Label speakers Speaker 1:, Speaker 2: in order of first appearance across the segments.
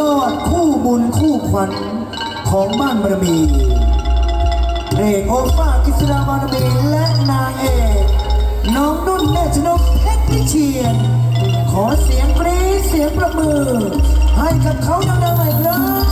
Speaker 1: ยอดคู่บุญคู่ขวัญของบ้านบารมีเอกโอฟ้ากิสราบารมีและนางเอกน้องนุ่นเนชนกเพชรพิเชียนขอเสียงกรี๊ดเสียงประมือ ให้กับเขาดังๆหน่อยครับ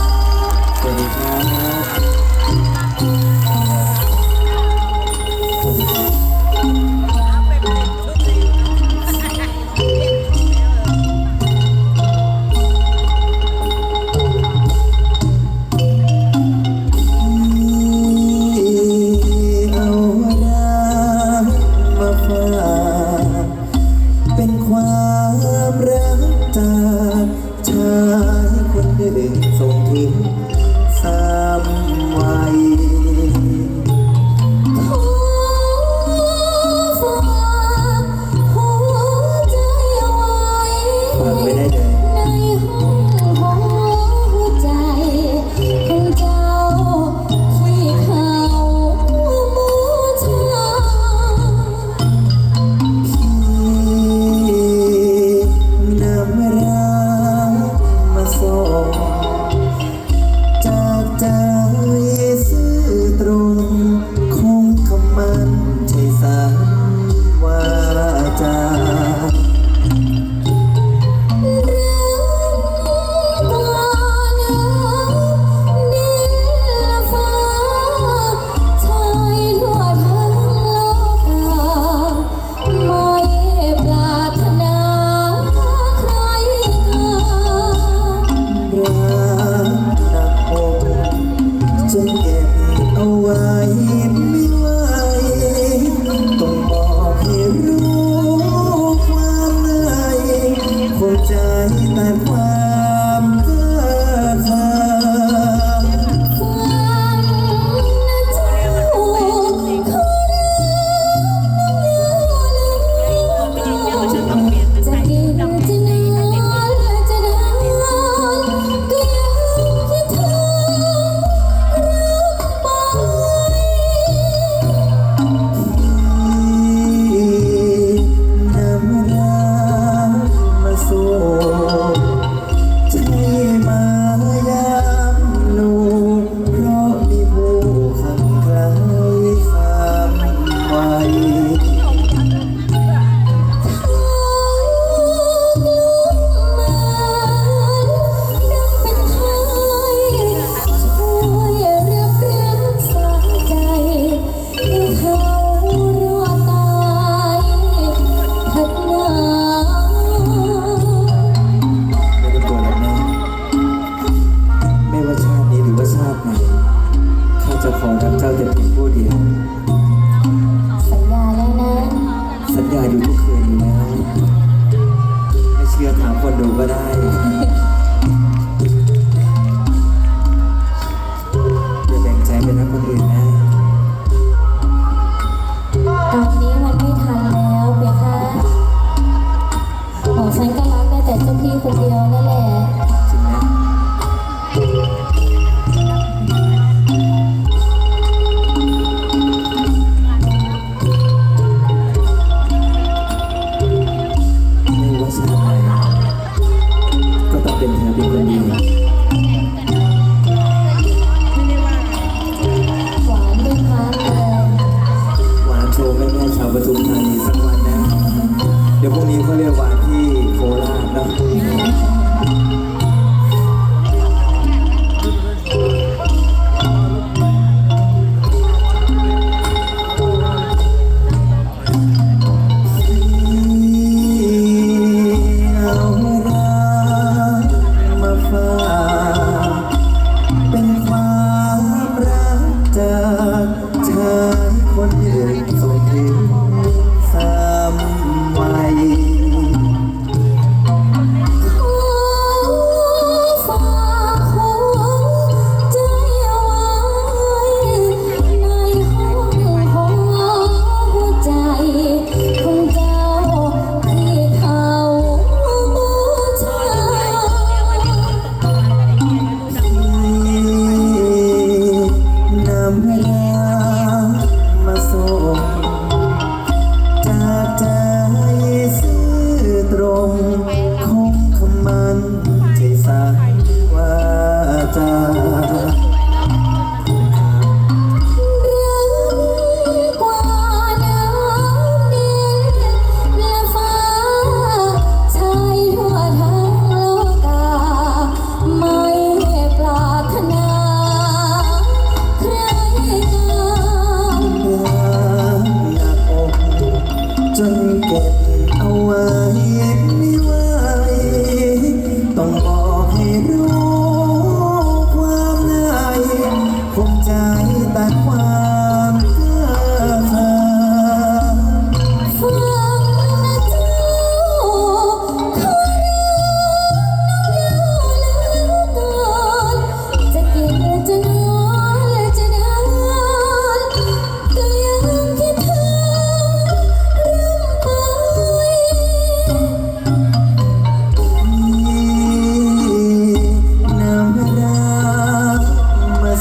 Speaker 2: จาก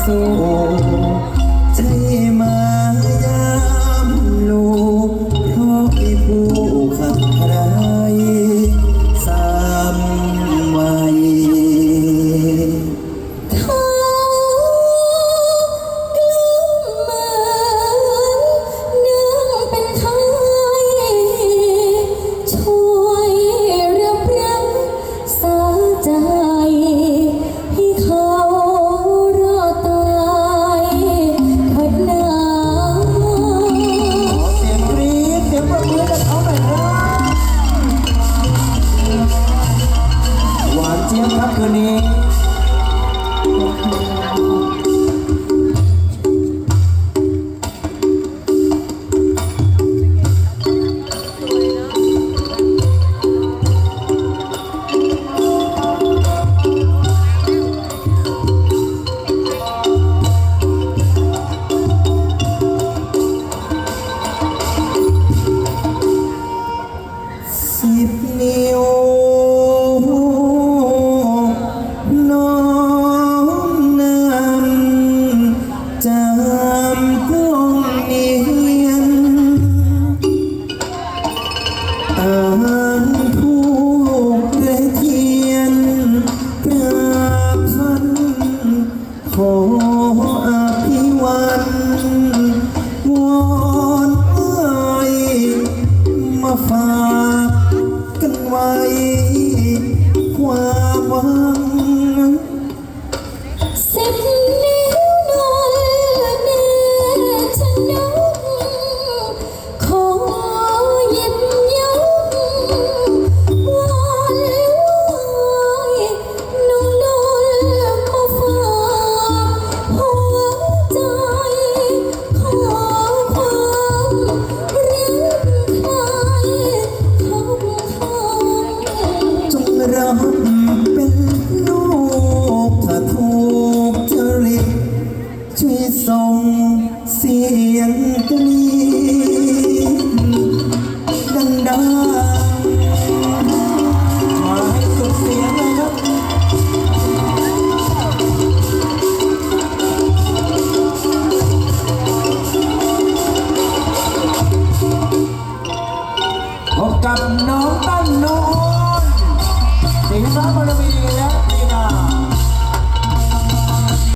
Speaker 2: สู้
Speaker 3: ใช่ไห ควา
Speaker 2: มหวัง